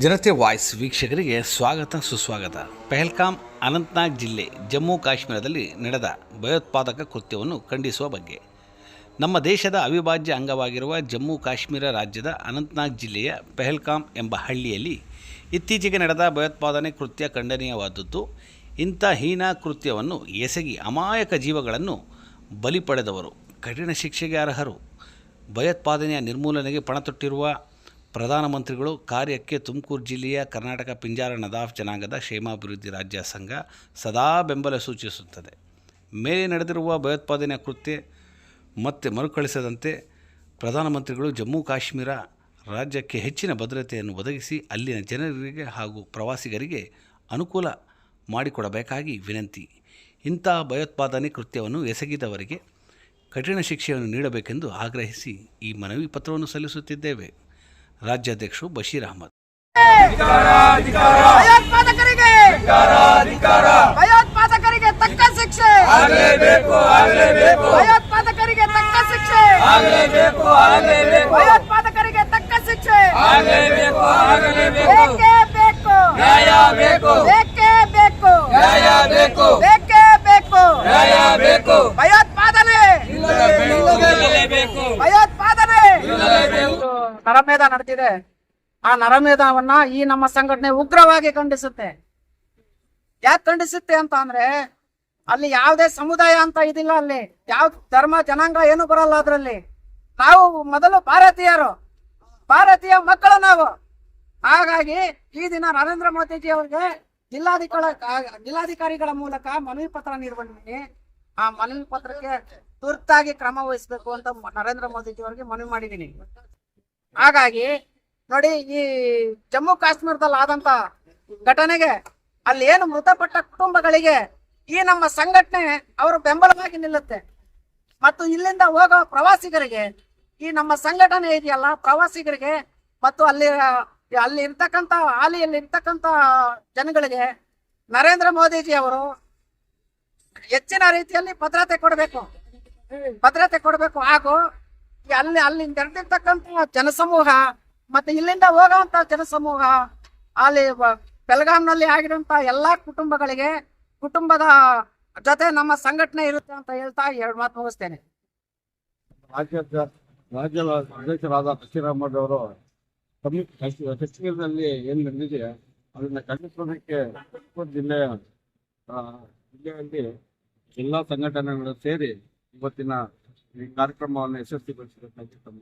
ಜನತೆ ವಾಯ್ಸ್ ವೀಕ್ಷಕರಿಗೆ ಸ್ವಾಗತ, ಸುಸ್ವಾಗತ. ಪೆಹಲ್ಕಾಮ್ ಅನಂತ್ನಾಗ್ ಜಿಲ್ಲೆ ಜಮ್ಮು ಕಾಶ್ಮೀರದಲ್ಲಿ ನಡೆದ ಭಯೋತ್ಪಾದಕ ಕೃತ್ಯವನ್ನು ಖಂಡಿಸುವ ಬಗ್ಗೆ. ನಮ್ಮ ದೇಶದ ಅವಿಭಾಜ್ಯ ಅಂಗವಾಗಿರುವ ಜಮ್ಮು ಕಾಶ್ಮೀರ ರಾಜ್ಯದ ಅನಂತ್ನಾಗ್ ಜಿಲ್ಲೆಯ ಪೆಹಲ್ಕಾಮ್ ಎಂಬ ಹಳ್ಳಿಯಲ್ಲಿ ಇತ್ತೀಚೆಗೆ ನಡೆದ ಭಯೋತ್ಪಾದನೆ ಕೃತ್ಯ ಖಂಡನೀಯವಾದದ್ದು. ಇಂಥ ಹೀನ ಕೃತ್ಯವನ್ನು ಎಸಗಿ ಅಮಾಯಕ ಜೀವಗಳನ್ನು ಬಲಿ ಪಡೆದವರು ಕಠಿಣ ಶಿಕ್ಷೆಗೆ ಅರ್ಹರು. ಭಯೋತ್ಪಾದನೆಯ ನಿರ್ಮೂಲನೆಗೆ ಪಣತೊಟ್ಟಿರುವ ಪ್ರಧಾನಮಂತ್ರಿಗಳು ಕಾರ್ಯಕ್ಕೆ ತುಮಕೂರು ಜಿಲ್ಲೆಯ ಕರ್ನಾಟಕ ಪಿಂಜಾರ ನದಾಫ್ ಜನಾಂಗದ ಕ್ಷೇಮಾಭಿವೃದ್ಧಿ ರಾಜ್ಯ ಸಂಘ ಸದಾ ಬೆಂಬಲ ಸೂಚಿಸುತ್ತದೆ. ಮೇಲೆ ನಡೆದಿರುವ ಭಯೋತ್ಪಾದನೆ ಕೃತ್ಯ ಮತ್ತೆ ಮರುಕಳಿಸದಂತೆ ಪ್ರಧಾನಮಂತ್ರಿಗಳು ಜಮ್ಮು ಕಾಶ್ಮೀರ ರಾಜ್ಯಕ್ಕೆ ಹೆಚ್ಚಿನ ಭದ್ರತೆಯನ್ನು ಒದಗಿಸಿ ಅಲ್ಲಿನ ಜನರಿಗೆ ಹಾಗೂ ಪ್ರವಾಸಿಗರಿಗೆ ಅನುಕೂಲ ಮಾಡಿಕೊಡಬೇಕಾಗಿ ವಿನಂತಿ. ಇಂಥ ಭಯೋತ್ಪಾದನೆ ಕೃತ್ಯವನ್ನು ಎಸಗಿದವರಿಗೆ ಕಠಿಣ ಶಿಕ್ಷೆಯನ್ನು ನೀಡಬೇಕೆಂದು ಆಗ್ರಹಿಸಿ ಈ ಮನವಿ ಪತ್ರವನ್ನು ಸಲ್ಲಿಸುತ್ತಿದ್ದೇವೆ. ರಾಜ್ಯಾಧ್ಯಕ್ಷರು ಬಶೀರ್ ಅಹಮದ್ ಭಯೋತ್ಪಾದಕರಿಗೆ ಭಯೋತ್ಪಾದಕರಿಗೆ ತಕ್ಕ ಶಿಕ್ಷೆ ಭಯೋತ್ಪಾದಕರಿಗೆ ತಕ್ಕ ಶಿಕ್ಷೆ ಭಯೋತ್ಪಾದಕರಿಗೆ ತಕ್ಕ ಶಿಕ್ಷೆ ಬೇಕೇ ಬೇಕು ನ್ಯಾಯ ಬೇಕು ಬೇಕೇ ಬೇಕು ನ್ಯಾಯ ಬೇಕು ಬೇಕೇ ಬೇಕು ನ್ಯಾಯ ಬೇಕು ಭಯೋತ್ಪಾದನೆ ನರಮೇಧ ನಡೆದಿದೆ ಆ ನರಮೇಧವನ್ನ ಈ ನಮ್ಮ ಸಂಘಟನೆ ಉಗ್ರವಾಗಿ ಖಂಡಿಸುತ್ತೆ. ಯಾಕೆ ಖಂಡಿಸುತ್ತೆ ಅಂತ ಅಂದ್ರೆ, ಅಲ್ಲಿ ಯಾವುದೇ ಸಮುದಾಯ ಅಂತ ಇದಿಲ್ಲ ಅಲ್ಲಿ. ಯಾವ ಧರ್ಮ, ಜನಾಂಗ ಏನು ಬರಲ್ಲ ಅದ್ರಲ್ಲಿ. ನಾವು ಮೊದಲು ಭಾರತೀಯರು. ಭಾರತೀಯ ಮಕ್ಕಳು ನಾವು. ಹಾಗಾಗಿ ಈ ದಿನ ನರೇಂದ್ರ ಮೋದಿಜಿ ಅವರಿಗೆ ಜಿಲ್ಲಾಧಿಕಾರ ಜಿಲ್ಲಾಧಿಕಾರಿಗಳ ಮೂಲಕ ಮನವಿ ಪತ್ರ ನೀಡುವಂತೀನಿ ಆ ಮನವಿ ಪತ್ರಕ್ಕೆ ತುರ್ತಾಗಿ ಕ್ರಮ ವಹಿಸಬೇಕು ಅಂತ ನರೇಂದ್ರ ಮೋದಿಜಿ ಅವರಿಗೆ ಮನವಿ ಮಾಡಿದ್ದೀನಿ. ಹಾಗಾಗಿ ನೋಡಿ ಈ ಜಮ್ಮು ಕಾಶ್ಮೀರದಲ್ಲಿ ಆದಂತ ಘಟನೆಗೆ ಅಲ್ಲಿ ಏನು ಮೃತಪಟ್ಟ ಕುಟುಂಬಗಳಿಗೆ ಈ ನಮ್ಮ ಸಂಘಟನೆ ಅವರು ಬೆಂಬಲವಾಗಿ ನಿಲ್ಲುತ್ತೆ. ಮತ್ತು ಇಲ್ಲಿಂದ ಹೋಗೋ ಪ್ರವಾಸಿಗರಿಗೆ ಈ ನಮ್ಮ ಸಂಘಟನೆ ಇದೆಯಲ್ಲ, ಪ್ರವಾಸಿಗರಿಗೆ ಮತ್ತು ಅಲ್ಲಿ ಅಲ್ಲಿ ಇರ್ತಕ್ಕಂಥ, ಹಾಲಿಯಲ್ಲಿ ಇರ್ತಕ್ಕಂತ ಜನಗಳಿಗೆ ನರೇಂದ್ರ ಮೋದಿಜಿ ಅವರು ಹೆಚ್ಚಿನ ರೀತಿಯಲ್ಲಿ ಭದ್ರತೆ ಕೊಡಬೇಕು. ಭದ್ರತೆ ಕೊಡಬೇಕು ಹಾಗೂ ಅಲ್ಲಿ ಅಲ್ಲಿ ನೆರೆದಿರ್ತಕ್ಕಂಥ ಜನಸಮೂಹ, ಮತ್ತೆ ಇಲ್ಲಿಂದ ಹೋಗುವಂತ ಜನಸಮೂಹ, ಅಲ್ಲಿ ಬ- ಬೆಳಗಾಂನಲ್ಲಿ ಆಗಿರುವಂತ ಎಲ್ಲಾ ಕುಟುಂಬಗಳಿಗೆ ಕುಟುಂಬದ ಜೊತೆ ನಮ್ಮ ಸಂಘಟನೆ ಇರುತ್ತೆ ಅಂತ ಹೇಳ್ತಾ ಎರಡು ಮಾತು ಮುಗಿಸ್ತೇನೆ. ರಾಜ್ಯದ ರಾಜ್ಯದ ಅಧ್ಯಕ್ಷರಾದ ಅವರು ಕಾಶ್ಮೀರದಲ್ಲಿ ಏನ್ ನಡೆದಿದೆ, ಅದನ್ನ ಖಂಡಿಸೋದಕ್ಕೆ ಜಿಲ್ಲೆಯ ಜಿಲ್ಲೆಯಲ್ಲಿ ಎಲ್ಲಾ ಸಂಘಟನೆಗಳು ಸೇರಿ ಇವತ್ತಿನ ಈ ಕಾರ್ಯಕ್ರಮವನ್ನು ಯಶಸ್ವಿಗೊಳಿಸಬೇಕಾಗಿ ತಮ್ಮ